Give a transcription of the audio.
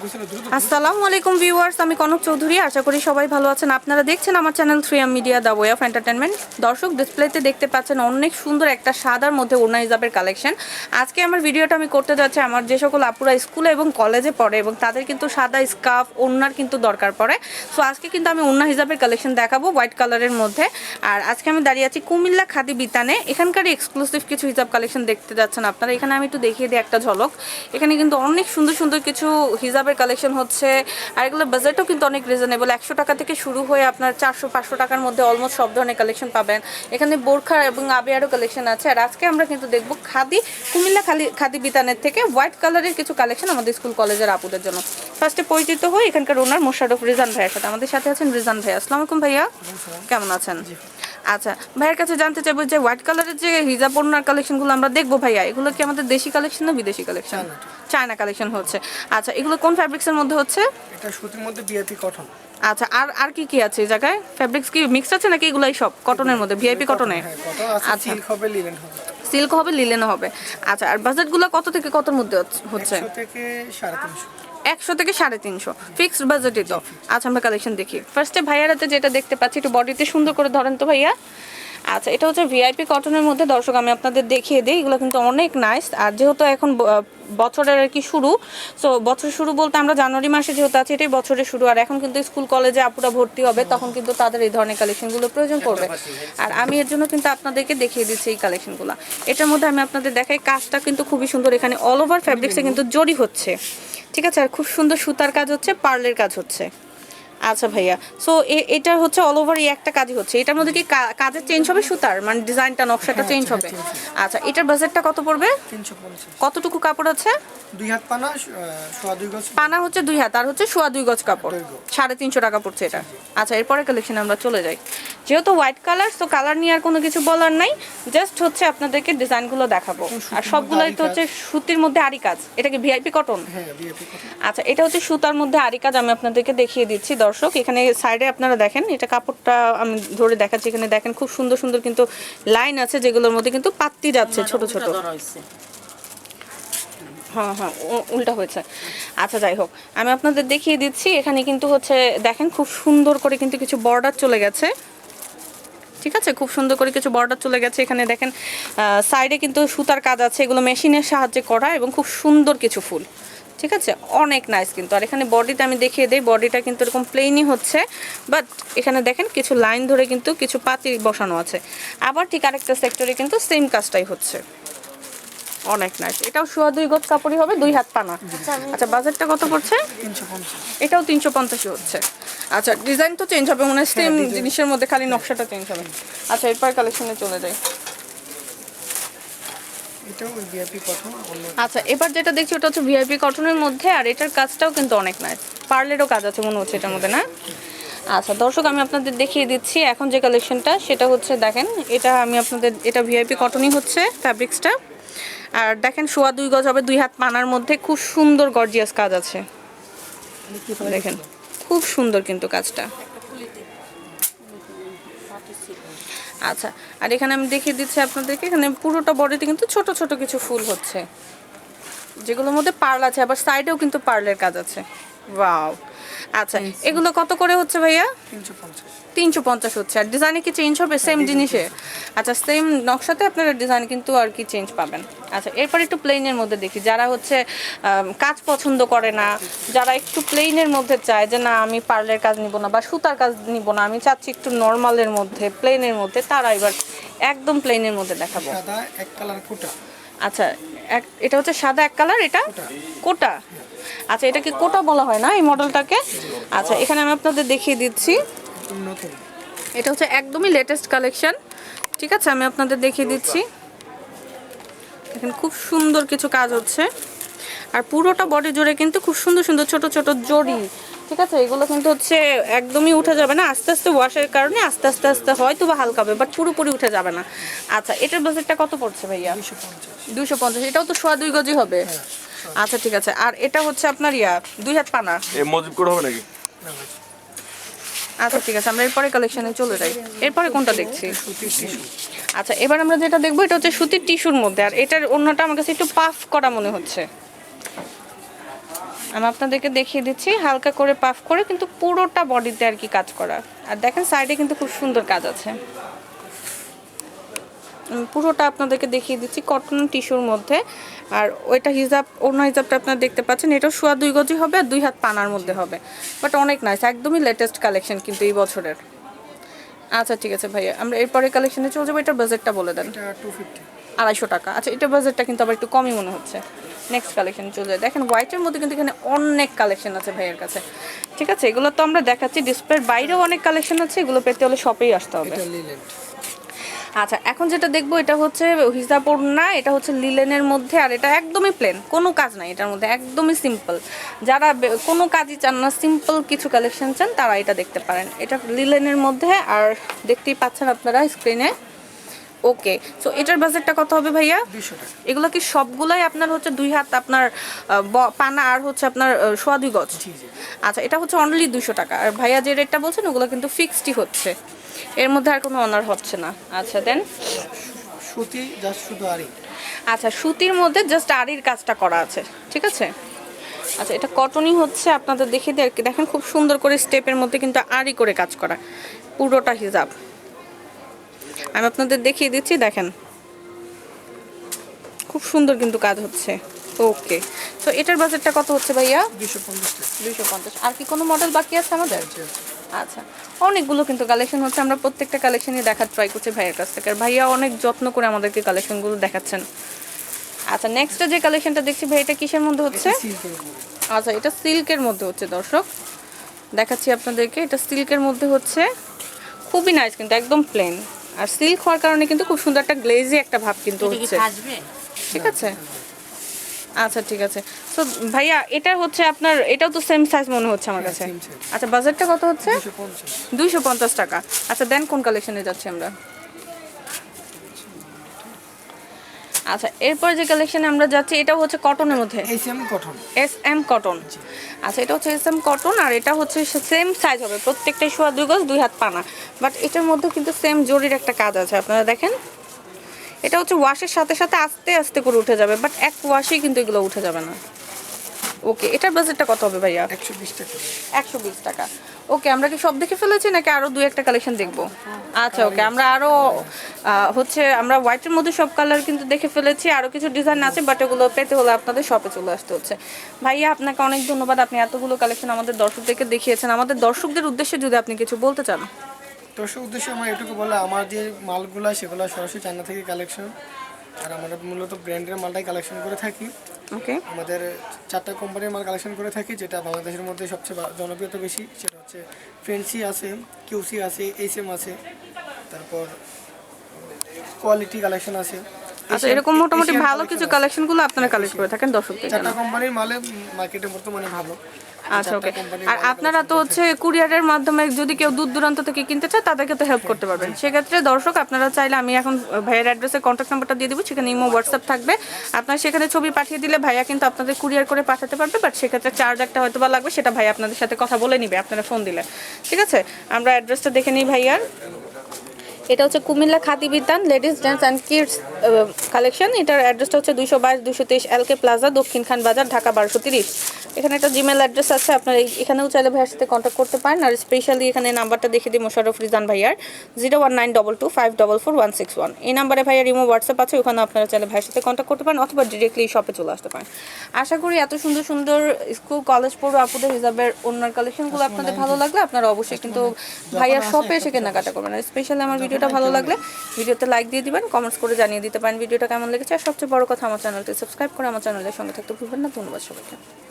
আসসালামু আলাইকুম ভিউয়ার্স, আমি কনক চৌধুরী। আশা করি সবাই ভালো আছেন। আপনারা দেখছেন আমার channel three M media the way of entertainment দর্শক, ডিসপ্লেতে দেখতে পাচ্ছেন অনেক সুন্দর একটা সাদার মধ্যে ওনা হিজাবের কালেকশন। আজকে আমার ভিডিওটা আমি করতে যাচ্ছি আমার যে সকল আপুরা স্কুলে এবং কলেজে পড়ে এবং তাদের কিন্তু সাদা স্কার্ফ ওনার কিন্তু দরকার পড়ে। সো আজকে কিন্তু আমি ওনা হিজাবের কালেকশন দেখাবো হোয়াইট কালারের মধ্যে। আর আজকে আমি দাঁড়িয়ে আছি কুমিল্লা খাদি বিতানে। এখানকার এক্সক্লুসিভ কিছু হিজাব কালেকশন দেখতে যাচ্ছেন আপনারা। এখানে আমি একটু দেখিয়ে দিই একটা ঝলক। এখানে কিন্তু অনেক সুন্দর সুন্দর কিছু হিজাবের কালেকশন হচ্ছে? আর এগুলো বাজেটও কিন্তু অনেক রিজনেবল একশো টাকা থেকে শুরু হয়ে আপনার চারশো পাঁচশো টাকার মধ্যে অলমোস্ট সব ধরনের কালেকশন পাবেন। এখানে বোরখা এবং আবিয়ারও কালেকশন আছে। আর আজকে আমরা কিন্তু দেখব খাদি কুমিল্লা খালি খাদি বিতানের থেকে হোয়াইট কালারের কিছু কালেকশন আমাদের স্কুল কলেজের আপুদের জন্য। ফার্স্টে পরিচিত হই এখানকার ওনার মোশারফ রিজান ভাইয়ের সাথে। আমাদের সাথে আছেন রিজান ভাই আসসালামু আলাইকুম ভাইয়া। কেমন আছেন? আচ্ছা ভাইয়ের কাছে জানতে চাইব যে হোয়াইট কালারের যে হিজাব ওনার কালেকশনগুলো আমরা দেখব ভাইয়া এগুলো কি আমাদের দেশি কালেকশন না বিদেশি কালেকশন চায়না কালেকশন হচ্ছে। আচ্ছা এগুলো কোন ফ্যাব্রিক্সের মধ্যে হচ্ছে? এটা সুতির মধ্যে বিয়াতি কটন আচ্ছা আর আর কি কি আছে এই জায়গায়? ফ্যাব্রিক্স কি মিক্স আছে নাকি এগুলাই সব কটনের মধ্যে? ভিআইপি কটনে হ্যাঁ কটন আচ্ছা। সিল্ক হবে লিলেন হবে। সিল্ক হবে লিলেনও হবে। আচ্ছা আর বাজেটগুলো কত থেকে কতর মধ্যে হচ্ছে- থেকে সাড়ে তিনশো। একশো থেকে সাড়ে তিনশো। ফিক্সড বাজেটই তো। আচ্ছা আমরা কালেকশন দেখি। ফার্স্টে ভাইয়ার হাতে যেটা দেখতে পাচ্ছি একটু বডিতে সুন্দর করে ধরেন তো ভাইয়া। আচ্ছা এটা হচ্ছে ভিআইপি কটনের মধ্যে। দর্শক, আমি আপনাদের দেখিয়ে দিই, এগুলো কিন্তু অনেক নাইস আর যেহেতু এখন বছরের আর কি শুরু সো বছর শুরু বলতে আমরা জানুয়ারি মাসে যেহেতু আছি, এটাই বছরের শুরু। আর এখন কিন্তু স্কুল কলেজে আপুরা ভর্তি হবে, তখন কিন্তু তাদের এই ধরনের কালেকশনগুলো প্রয়োজন পড়বে। আর আমি এর জন্য কিন্তু আপনাদেরকে দেখিয়ে দিচ্ছি এই কালেকশনগুলো এটার মধ্যে আমি আপনাদের দেখাই, কাজটা কিন্তু খুবই সুন্দর। এখানে অল ওভার ফ্যাব্রিক্সে কিন্তু জরি হচ্ছে। ঠিক আছে? আর খুব সুন্দর সুতার কাজ হচ্ছে, পার্লের কাজ হচ্ছে। আচ্ছা ভাইয়া। সো এটা হচ্ছে অল ওভার এই একটা কাজই হচ্ছে। এটার মধ্যে কি কাজের চেঞ্জ হবে সুতার? মানে ডিজাইনটা নকশাটা চেঞ্জ হবে? আচ্ছা এটার বাজেটটা কত পড়বে? কতটুকু কাপড় আছে? দুই হাত পানা সোয়া দুই গজ। পানা হচ্ছে দুই হাত আর হচ্ছে সোয়া দুই গজ কাপড়। সাড়ে তিনশো টাকা পড়ছে এটা। আচ্ছা এরপরে কালেকশন আমরা চলে যাই। যেহেতু হোয়াইট কালার তো কালার নিয়ে আর কোনো কিছু বলার নাই। জাস্ট হচ্ছে আপনাদেরকে ডিজাইনগুলো দেখাবো। আর সবগুলোই তো হচ্ছে সুতির মধ্যে আরি কাজ। এটা কি ভিআইপি কটন হ্যাঁ কটন আচ্ছা এটা হচ্ছে সুতার মধ্যে আরি কাজ আমি আপনাদেরকে দেখিয়ে দিচ্ছি। দর্শক এখানে সাইডে আপনারা দেখেন এটা কাপড়টা আমি ধরে দেখাচ্ছি এখানে দেখেন খুব সুন্দর সুন্দর কিন্তু লাইন আছে যেগুলোর মধ্যে কিন্তু পাত্তি যাচ্ছে ছোট ছোট। হ্যাঁ হ্যাঁ উল্টা হয়েছে। আচ্ছা যাই হোক আমি আপনাদের দেখিয়ে দিচ্ছি এখানে কিন্তু হচ্ছে দেখেন খুব সুন্দর করে কিন্তু কিছু বর্ডার চলে গেছে। ঠিক আছে? খুব সুন্দর করে কিছু বর্ডার চলে গেছে এখানে দেখেন সাইডে কিন্তু সুতার কাজ আছে এগুলো মেশিনের সাহায্যে করা এবং খুব সুন্দর কিছু ফুল। ঠিক আছে? অনেক নাইস কিন্তু। আর এখানে বডিটা আমি দেখিয়ে দিই। বডিটা কিন্তু এরকম প্লেনই হচ্ছে। বাট এখানে দেখেন কিছু লাইন ধরে কিন্তু কিছু পাতি বসানো আছে। আবার ঠিক আরেকটা সেক্টরে কিন্তু সেম কাজটাই হচ্ছে। অনেক নাইস এটাও সোয়া দুই গজ কাপড়ই হবে দুই হাত পানা। আচ্ছা বাজেটটা কত পড়ছে? এটাও তিনশো পঞ্চাশই হচ্ছে। আচ্ছা ডিজাইন তো চেঞ্জ হবে মনে হয় সেম জিনিসের মধ্যে খালি নকশাটা চেঞ্জ হবে। আচ্ছা এরপর কালেকশনে চলে যাই। এটাও কটন আচ্ছা এবার যেটা দেখছি ওটা হচ্ছে ভিআইপি কটনের মধ্যে আর এটার কাজটাও কিন্তু অনেক নাইস পার্লেরও কাজ আছে মনে হচ্ছে এটার মধ্যে না? আচ্ছা দর্শক আমি আপনাদের দেখিয়ে দিচ্ছি এখন যে কালেকশনটা সেটা হচ্ছে দেখেন এটা আমি আপনাদের এটা ভিআইপি কটনই হচ্ছে ফ্যাব্রিক্সটা আর দেখেন সোয়া দুই গজ হবে দুই হাত পানার মধ্যে খুব সুন্দর গর্জিয়াস কাজ আছে। দেখেন খুব সুন্দর কিন্তু কাজটা। আচ্ছা আর এখানে আমি দেখিয়ে দিচ্ছি আপনাদেরকে, এখানে পুরোটা বডিতে কিন্তু ছোট ছোট কিছু ফুল হচ্ছে। যেগুলোর মধ্যে পার্ল আছে, আবার সাইডেও কিন্তু পার্লের কাজ আছে। ওয়াও আচ্ছা এগুলো কত করে হচ্ছে ভাইয়া? তিনশো পঞ্চাশ। হচ্ছে। আর ডিজাইনে কি চেঞ্জ হবে? সেম জিনিসে? আচ্ছা সেম নকশাতে আপনারা ডিজাইন কিন্তু আর কি চেঞ্জ পাবেন। আচ্ছা এরপর একটু প্লেনের মধ্যে দেখি। যারা হচ্ছে কাজ পছন্দ করে না যারা একটু প্লেনের মধ্যে চায় যে না আমি পার্লের কাজ নিব না বা সুতার কাজ নিব না আমি চাচ্ছি একটু নর্মালের মধ্যে প্লেনের মধ্যে তারা এবার একদম প্লেনের মধ্যে দেখাবো। সাদা এক কালার কোটা। আচ্ছা এক, এটা হচ্ছে সাদা এক কালার, এটা কোটা। আচ্ছা এটাকে কোটা বলা হয় না এই মডেলটাকে? আচ্ছা এখানে আমি আপনাদের দেখিয়ে দিচ্ছি। এটা হচ্ছে একদমই লেটেস্ট কালেকশন ঠিক আছে, আমি আপনাদের দেখিয়ে দিচ্ছি। দেখেন খুব সুন্দর কিছু কাজ হচ্ছে। আর পুরোটা বডি জুড়ে কিন্তু খুব সুন্দর সুন্দর ছোট ছোট জড়ি ঠিক আছে? এগুলো কিন্তু হচ্ছে একদমই উঠে যাবে না। আস্তে আস্তে ওয়াশের কারণে আস্তে আস্তে আস্তে হয়তো বা হালকা হবে বাট পুরোপুরি উঠে যাবে না। আচ্ছা এটার বাজেটটা কত পড়ছে ভাইয়া? দুশো পঞ্চাশ। এটাও তো সোয়া দুই গজি হবে। আচ্ছা ঠিক আছে। আর এটা হচ্ছে আপনার ইয়া দুই হাত পানা। এ মজুব করে হবে নাকি? আচ্ছা ঠিক আছে। আমরা এরপরে কালেকশনে চলে যাই। এরপরে কোনটা দেখছি? আচ্ছা এবার আমরা যেটা দেখব এটা হচ্ছে সুতির টিস্যুর মধ্যে। আর এটার অন্যটা আমার কাছে একটু পাফ করা মনে হচ্ছে। আমি আপনাদেরকে দেখিয়ে দিচ্ছি, হালকা করে পাফ করে কিন্তু পুরোটা বডিতে আর কি কাজ করা। আর দেখেন সাইডে কিন্তু খুব সুন্দর কাজ আছে। পুরোটা আপনাদেরকে দেখিয়ে দিচ্ছি কটন টিস্যুর মধ্যে। আর ওইটা হিজাব, অন্য হিজাবটা আপনারা দেখতে পাচ্ছেন, এটা শোয়া দুই গজি হবে আর দুই হাত পানার মধ্যে হবে। বাট অনেক নাইস একদমই লেটেস্ট কালেকশন কিন্তু এই বছরের। আচ্ছা ঠিক আছে ভাইয়া, আমরা এরপরে কালেকশনে চলে যাব, এটার বাজেটটা বলে দেন। টু ফিফটি আড়াইশো টাকা। আচ্ছা এটা বাজেটটা কিন্তু আবার একটু কমই মনে হচ্ছে। নেক্সট কালেকশন চলে যায় দেখেন হোয়াইটের মধ্যে কিন্তু এখানে অনেক কালেকশন আছে ভাইয়ের কাছে। ঠিক আছে? এগুলো তো আমরা দেখাচ্ছি। ডিসপ্লের বাইরেও অনেক কালেকশন আছে। এগুলো পেতে হলে শপেই আসতে হবে। আচ্ছা এখন যেটা দেখব এটা হচ্ছে হিজাব না এটা হচ্ছে লিলেনের মধ্যে আর এটা একদমই প্লেন কোনো কাজ নাই এটার মধ্যে একদমই সিম্পল যারা কোনো কাজই চান না সিম্পল কিছু কালেকশন চান তারা এটা দেখতে পারেন। এটা লিলেনের মধ্যে আর দেখতেই পাচ্ছেন আপনারা স্ক্রিনে ওকে সো এটার বাজেটটা কত হবে ভাইয়া? এগুলো কি সবগুলাই আপনার হচ্ছে দুই হাত আপনার পানা আর হচ্ছে আপনার সোয়া দুই গজ? আচ্ছা এটা হচ্ছে অনলি দুশো টাকা। আর ভাইয়া যে রেটটা বলছেন ওগুলো কিন্তু ফিক্সডই হচ্ছে। এর মধ্যে আর কোনো অনার হচ্ছে না। আচ্ছা দেন সুতি জাস্ট শুধু আচ্ছা সুতির মধ্যে জাস্ট আড়ির কাজটা করা আছে ঠিক আছে? আচ্ছা এটা কটনই হচ্ছে আপনাদের দেখে দেখেন খুব সুন্দর করে স্টেপের মধ্যে কিন্তু আড়ি করে কাজ করা। পুরোটা হিজাব। আমি আপনাদের দেখিয়ে দিচ্ছি দেখেন। খুব সুন্দর কিন্তু কাজ হচ্ছে। ওকে। তো এটার বাজেটটা কত হচ্ছে ভাইয়া? দুইশো পঞ্চাশ। আর কি কোনো মডেল বাকি আছে আমাদের? আচ্ছা। অনেকগুলো কিন্তু কালেকশন হচ্ছে আমরা প্রত্যেকটা কালেকশনই দেখার ট্রাই করছি ভাইয়ের কাছ থেকে। আর ভাইয়া অনেক যত্ন করে আমাদেরকে কালেকশনগুলো দেখাচ্ছেন। আচ্ছা নেক্সট যে কালেকশনটা দেখছি ভাই এটা কিসের মধ্যে হচ্ছে। আচ্ছা এটা সিল্কের মধ্যে হচ্ছে দর্শক। দেখাচ্ছি আপনাদেরকে এটা সিল্কের মধ্যে হচ্ছে। খুবই নাইস কিন্তু একদম প্লেন আর সিল্ক হওয়ার কারণে কিন্তু খুব সুন্দর একটা গ্লেজি একটা ভাব কিন্তু হচ্ছে। ঠিক আছে? আচ্ছা ঠিক আছে। তো ভাইয়া এটা হচ্ছে আপনার এটাও তো সেম সাইজ মনে হচ্ছে আমার হ্যাঁ, কাছে। আচ্ছা বাজেটটা কত হচ্ছে? দুইশো পঞ্চাশ। টাকা। আচ্ছা দেন কোন কালেকশনে যাচ্ছি আমরা? আচ্ছা এরপর যে কালেকশনে আমরা যাচ্ছি এটা হচ্ছে কটনের মধ্যে? S M cotton S M cotton আচ্ছা এটা হচ্ছে এস এম কটন আর এটা হচ্ছে সেম সাইজ হবে প্রত্যেকটাই সোয়া দুই গজ দুই হাত পানা। বাট এটার মধ্যে কিন্তু সেম জরির একটা কাজ আছে আপনারা দেখেন। এটা হচ্ছে ওয়াশের সাথে সাথে আস্তে আস্তে করে উঠে যাবে বাট এক ওয়াশেই কিন্তু এগুলো উঠে যাবে না। ওকে এটার বাজেটটা কত হবে ভাইয়া? একশো বিশ টাকা। একশো বিশ টাকা। ওকে আমরা কি সব দেখে ফেলেছি নাকি আরও দুই একটা কালেকশন দেখব? আচ্ছা ওকে আমরা আরও আহ, হচ্ছে আমরা হোয়াইটের মধ্যে সব কালার কিন্তু দেখে ফেলেছি আরও কিছু ডিজাইন আছে বাট এগুলো পেতে হলে আপনাদের শপে চলে আসতে হচ্ছে। ভাইয়া আপনাকে অনেক ধন্যবাদ আপনি এতগুলো কালেকশন আমাদের দর্শকদেরকে দেখিয়েছেন। আমাদের দর্শকদের উদ্দেশ্যে যদি আপনি কিছু বলতে চান। দর্শক উদ্দেশ্যে আমার এটুকু বলে আমার যে মালগুলো সেগুলো সরাসরি চায়না থেকে কালেকশন আর আমরা মূলত ব্র্যান্ডের মালটাই কালেকশন করে থাকি। ওকে আমাদের চারটা কোম্পানির মাল কালেকশন করে থাকি যেটা বাংলাদেশের মধ্যে সবচেয়ে জনপ্রিয়তা বেশি। সেটা হচ্ছে ফ্রেন্সি আছে কিউসি আছে এইচ এম আছে তারপর কোয়ালিটি কালেকশন আছে। আচ্ছা এরকম মোটামুটি ভালো কিছু কালেকশনগুলো আপনারা কালেক্ট করে থাকেন দর্শকদের চারটা কোম্পানির মালে মার্কেটে বর্তমানে ভালো। আচ্ছা ওকে আর আপনারা তো হচ্ছে কুরিয়ারের মাধ্যমে যদি কেউ দূর দূরান্ত থেকে কিনতে চায় তাদেরকে তো হেল্প করতে পারবেন। সেক্ষেত্রে দর্শক আপনারা চাইলে আমি এখন ভাইয়ের অ্যাড্রেসে কন্ট্যাক্ট নাম্বারটা দিয়ে দেবো সেখানে ইমো হোয়াটসঅ্যাপ থাকবে। আপনারা সেখানে ছবি পাঠিয়ে দিলে ভাইয়া কিন্তু আপনাদের কুরিয়ার করে পাঠাতে পারবে বাট সেক্ষেত্রে চার্জ একটা হয়তো বা লাগবে সেটা ভাই আপনাদের সাথে কথা বলে নিবে আপনারা ফোন দিলে। ঠিক আছে? আমরা অ্যাড্রেসটা দেখে নিই ভাইয়ার। এটা হচ্ছে কুমিল্লা খাদি বিদ্যান ladies gents and kids collection এটার অ্যাড্রেসটা হচ্ছে দুশো বাইশ দুশো তেইশ এলকে প্লাজা দক্ষিণ খান বাজার, ঢাকা বারোশো তিরিশ। এখানে একটা জিমেল অ্যাড্রেস আছে আপনারা এই- এখানেও চাইলে ভাইয়ের সাথে কন্ট্যাক্ট করতে পারেন। আর স্পেশালি এখানে নাম্বারটা দেখে দিই মোশারফ রিজান ভাইয়ার zero one nine double two five double four one six one এই নাম্বারে ভাইয়ার ইমো হোয়াটসঅ্যাপ আছে ওখানে আপনারা চাইলে ভাইয়ের সাথে কন্ট্যাক্ট করতে পারেন অথবা ডিরেক্টলি শপে চলে আসতে পারেন। আশা করি এত সুন্দর সুন্দর স্কুল কলেজ পড়ো আপুদের হিসাবের অন্যান্য কালেকশনগুলো আপনাদের ভালো লাগলে আপনারা অবশ্যই কিন্তু ভাইয়ার শপে এসে কেনাকাটা করবেন। আর স্পেশালি আমার ভিডিওটা ভালো লাগলে ভিডিওতে লাইক দিয়ে দিবেন কমেন্টস করে জানিয়ে দিতে পারেন ভিডিওটা কেমন লেগেছে। আর সবচেয়ে বড় কথা আমার চ্যানেলটি সাবস্ক্রাইব করে আমার চ্যানেলের সঙ্গে থাকতে ভুলবেন না। ধন্যবাদ সবাইকে।